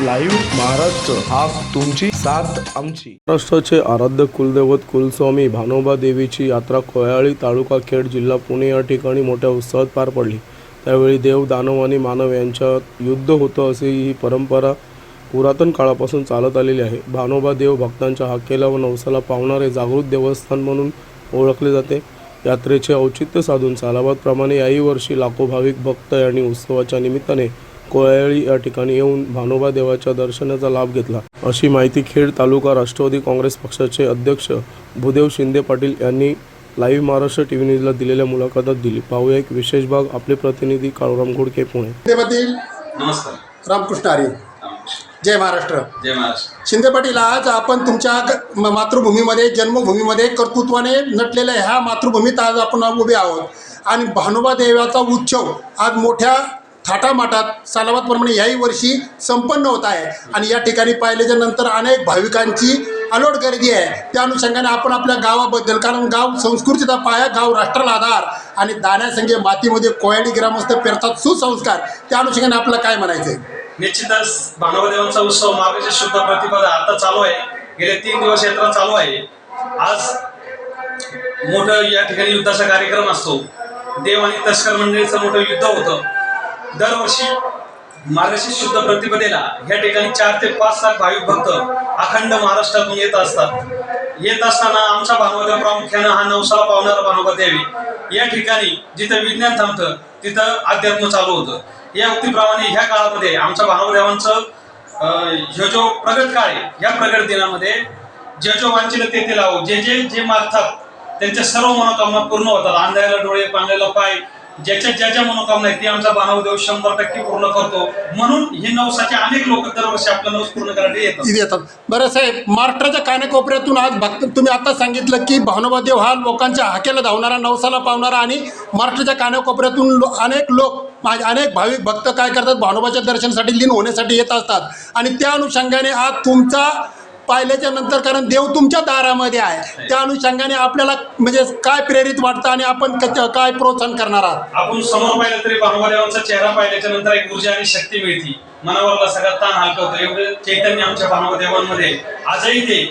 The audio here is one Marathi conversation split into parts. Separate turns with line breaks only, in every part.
लाईव्ह महाराष्ट्र हा तुमची साथ आमची. महाराष्ट्राचे आराध्य कुलदैवत कुलस्वामी भानोबा देवीची यात्रा कोयाळी तालुका खेड जिल्हा पुणे या ठिकाणी मोठ्या उत्साहात पार पडली. त्यावेळी देव दानव आणि मानव यांच्यात युद्ध होतं अशी ही परंपरा पुरातन काळापासून चालत आलेली आहे. भानोबा देव भक्तांच्या हाकेला व नवसाला पावणारे जागृत देवस्थान म्हणून ओळखले जाते. यात्रेचे औचित्य साधून सालाबादप्रमाणे याही वर्षी लाखो भाविक भक्त यांनी उत्सवाच्या निमित्ताने कोयाळी या ठिकाणी येऊन भानोबा देवाच्या दर्शनाचा लाभ घेतला. अशी माहिती खेड तालुका राष्ट्रवादी काँग्रेस पक्षाचे अध्यक्ष भूदेव शिंदे पाटील यांनी लाईव्ह महाराष्ट्र टी व्ही न्यूजला दिलेल्या मुलाखतात दिली. पाहूया एक विशेष भाग. आपले प्रतिनिधी काळूराम घोडके पुणे.
नमस्कार.
रामकृष्ण हरी जय महाराष्ट्र.
जय महाराष्ट्र.
शिंदे पाटील आज आपण तुमच्या मातृभूमीमध्ये जन्मभूमीमध्ये कर्तृत्वाने नटलेल्या ह्या मातृभूमीत आज आपण उभे आहोत. आणि भानुबा देवाचा उत्सव आज मोठ्या थाटामाटात सालाबादप्रमाणे याही वर्षी संपन्न होत आहे. आणि या ठिकाणी पाहिल्याच्या नंतर अनेक भाविकांची अलोट गर्दी आहे. त्या अनुषंगाने आपण आपल्या गावाबद्दल कारण गाव संस्कृतीचा पाया गाव राष्ट्राला आधार आणि दाण्यासंगे मातीमध्ये कोयाडी ग्रामस्थ पेरतात सुसंस्कार. त्या अनुषंगाने आपल्याला काय म्हणायचं आहे
निश्चितच भानवदेवांचा उत्सव मार्गशीर शुद्ध प्रतिपदा आता चालू आहे. गेले तीन दिवस यात्रा चालू आहे. आज मोठं या ठिकाणी युद्धाचा कार्यक्रम असतो. देव आणि तस्कर मंडळीचं मोठं युद्ध होतं. दरवर्षी मार्गशीर शुद्ध प्रतिपदेला या ठिकाणी चार ते पाच लाख भाविक भक्त अखंड महाराष्ट्रातून येत असतात. येत असताना आमचा भानुदेव प्रामुख्यानं हा नवसाला पावणारा भानुबा देवी. या ठिकाणी जिथं विज्ञान थांबतं तिथं अध्यात्म चालू होतं. या उक्तीप्रमाणे ह्या काळामध्ये आमच्या भानुदेवांचं ह्यो जो प्रगत काळ आहे या प्रगत दिनामध्ये जे जो वांचिल ते लावू जे जे जे मागतात त्यांच्या सर्व मनोकामना पूर्ण होतात. अंधाऱ्याला डोळे पांगल्याला पाय ज्याच्या ज्या ज्या मनोकामना आहेत ते आमचा बाणावदेव शंभर टक्के पूर्ण करतो. म्हणून हे नवसाचे अनेक लोक दरवर्षी आपलं नवस पूर्ण करायला येतात.
येतात. बरं साहेब महाराष्ट्राच्या कानेकोपऱ्यातून आज भक्त तुम्ही आता सांगितलं की भानुबादेव हा लोकांच्या हाकेला धावणारा नवसाला पावणारा आणि महाराष्ट्राच्या कानेकोपऱ्यातून अनेक लोक अनेक भाविक भक्त काय करतात भानुबाच्या दर्शनासाठी लीन होण्यासाठी येत असतात. आणि त्या अनुषंगाने आज तुमचा पाहिल्याच्या नंतर कारण देव तुमच्या दारामध्ये आहे. त्या अनुषंगाने आपल्याला म्हणजे काय प्रेरित वाटतं आणि आपण काय प्रोत्साहन करणार आहात?
आपण समोर पाहिलं तरी भानुदेवांचा चेहरा पाहिल्याच्या नंतर एक ऊर्जा आणि शक्ती मिळते. मनावरला सगळा ताण हलका होतो. एवढं चैतन्य आमच्या भानुदेवांमध्ये आजही ते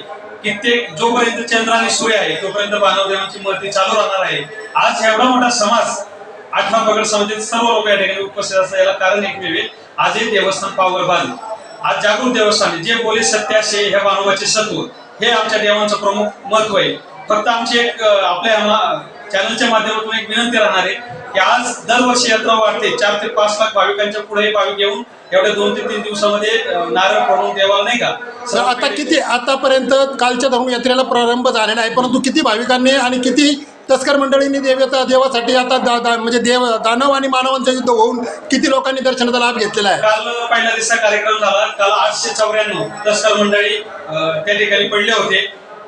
कित्येक जोपर्यंत चंद्र आणि सूर्य आहे तोपर्यंत भानुदेवांची महती चालू राहणार आहे. आज एवढा मोठा समाज आठवा पगड समाजातील सर्व लोक या ठिकाणी उपस्थित असतात. याला कारण एकमेव आजही देवस्थान पावर बांध आज जागृत देवस्थानी जे बोले सत्याशे हे मानवाचे सत्व हे आमच्या देवांचं प्रमुख महत्त्व आहे. फक्त आमची एक आपल्या चॅनलच्या माध्यमातून एक विनंती राहणार आहे की आज दरवर्षी यात्रा वाढते. चार ते पाच लाख भाविकांच्या पुढे भाविक येऊन एवढ्या दोन ते तीन दिवसामध्ये नारळ पडून देवाला नाही का?
सर आता किती आतापर्यंत कालच्या धरून यात्रेला प्रारंभ झालेला आहे परंतु किती भाविकांनी आणि किती तस्कर मंडळींनी देवता देवासाठी आता दा, दा, म्हणजे देव दानव आणि मानवांचं युद्ध होऊन किती लोकांनी दर्शनाचा लाभ घेतलेला आहे?
काल पहिल्या दिवसा कार्यक्रम झाला. काल आठशे चौऱ्याण्णव तस्कर मंडळी त्या ठिकाणी पडले होते.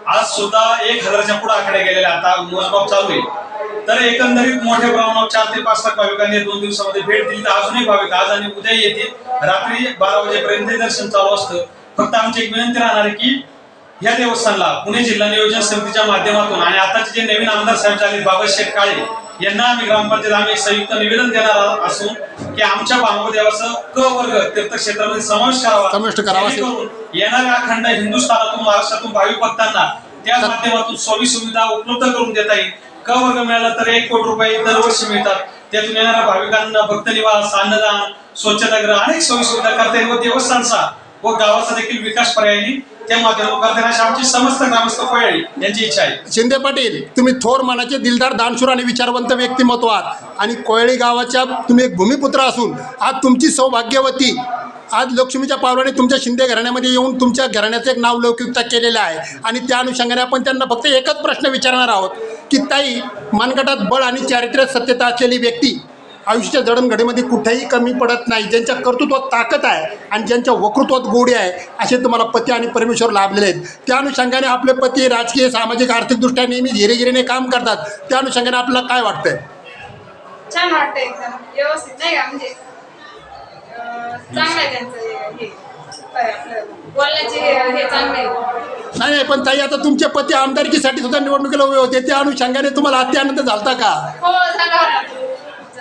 आज सुद्धा एक हजारच्या पुढे आकडे गेलेले आता मोजमाप चालू आहे. तर एकंदरीत मोठ्या प्रमाणावर चार ते पाच लाख भाविकांनी दोन दिवसामध्ये भेट दिली. तर अजूनही भाविक आज आणि उद्या येतील. रात्री बारा वाजेपर्यंत दर्शन चालू असतं. फक्त आमची एक विनंती राहणार आहे की या देवस्थानाला पुणे जिल्हा नियोजन समितीच्या माध्यमातून आणि आताचे जे नवीन आमदार साहेब झाले बाबाशेठ काळे यांना आम्ही ग्रामपंचायत आम्ही संयुक्त निवेदन देणार असून की आमच्या भानुदेवाचं क वर्ग तीर्थक्षेत्रामध्ये समावेश करावा.
समाविष्ट करावा.
जेणेकरून येणाऱ्या अखंड हिंदुस्थानातून महाराष्ट्रातून भाविक भक्तांना त्या माध्यमातून सोयी सुविधा उपलब्ध करून देता येईल. क वर्ग मिळाला तर एक कोटी रुपये दरवर्षी मिळतात. त्यातून येणाऱ्या भाविकांना भक्त निवास अन्नदान स्वच्छतागृह अनेक सोयी सुविधा करता येईल व देवस्थानचा व गावाचा देखील विकास पर्यायी त्या माध्यमातून अशी आमची समस्त ग्रामस्थ कोयाळी यांची इच्छा आहे.
शिंदे पाटील तुम्ही थोर मनाचे दिलदार दानशूर आणि विचारवंत व्यक्तिमत्व आहात. आणि कोयळी गावाच्या तुम्ही एक भूमिपुत्र असून आज तुमची सौभाग्यवती आज लक्ष्मीच्या पावलाने तुमच्या शिंदे घराण्यामध्ये येऊन तुमच्या घराण्याचं एक नाव लौकिकता केलेलं आहे. आणि त्या अनुषंगाने आपण त्यांना फक्त एकच प्रश्न विचारणार आहोत की ताई मनगटात बळ आणि चारित्र्य सत्यता असलेली व्यक्ती आयुष्याच्या जडणघडीमध्ये कुठेही कमी पडत नाही. ज्यांच्या कर्तृत्वात ताकद आहे आणि ज्यांच्या वक्तृत्वात गोडी आहे असे तुम्हाला पती आणि परमेश्वर लाभलेले आहेत. त्या अनुषंगाने आपले पती राजकीय सामाजिक आर्थिकदृष्ट्या नेहमी धीरेगिरीने काम करतात. त्या अनुषंगाने आपल्याला काय वाटतंय?
छान वाटतं एकदम. व्यवस्थित नाही का? म्हणजे चांगलं आहे त्यांचं हे- काय आपलं बोलण्याचे हे चांगलं आहे.
नाही नाही पण ताई आता तुमचे पती आमदारकीसाठी सुद्धा निवडणुकीला उभे होते. त्या अनुषंगाने तुम्हाला अत्यानंद झालता का?
हो झाला. होता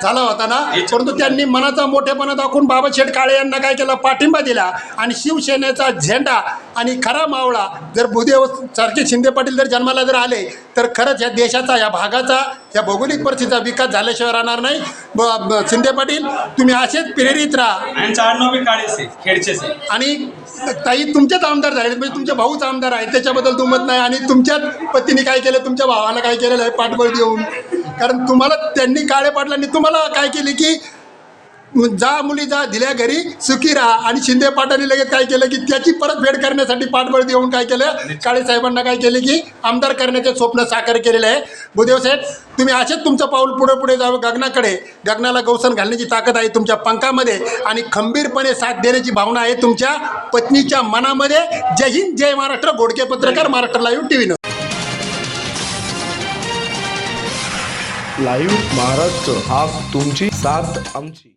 झाला होता ना? परंतु त्यांनी मनाचा मोठेपणा दाखवून बाबा शेठ काळे यांना काय केलं? पाठिंबा दिला. आणि शिवसेनेचा झेंडा आणि खरा मावळा जर भूदेव सारखे शिंदे पाटील जर जन्माला जर आले तर खरंच या देशाचा या भागाचा या भौगोलिक परिस्थितीचा विकास झाल्याशिवाय राहणार नाही. शिंदे पाटील तुम्ही असेच प्रेरित राहा. आणि ताई तुमचेच आमदार झाले. म्हणजे तुमचे भाऊच आमदार आहेत. त्याच्याबद्दल दुमत नाही. आणि तुमच्याच पत्नीने काय केलं? तुमच्या भावाला काय केलेलं आहे? पाठबळ देऊन. कारण तुम्हाला त्यांनी काळे पाटलांनी तुम्हाला काय केले की जा मुली जा दिल्या घरी सुखी राहा. आणि शिंदे पाटाने लगेच काय केलं की त्याची परतफेड करण्यासाठी पाठबळ देऊन काय केलं? काळे साहेबांना काय केले की आमदार करण्याचे स्वप्न साकार केलेलं आहे. भूदेव साहेब तुम्ही असेच तुमचं पाऊल पुढे पुढे जावं गगनाकडे. गगनाला गौसन घालण्याची ताकद आहे तुमच्या पंखामध्ये आणि खंबीरपणे साथ देण्याची भावना आहे तुमच्या पत्नीच्या मनामध्ये. जय हिंद जय महाराष्ट्र. घोडके पत्रकार Maharashtra live T
live Maharashtra हा तुमची साथ आमची.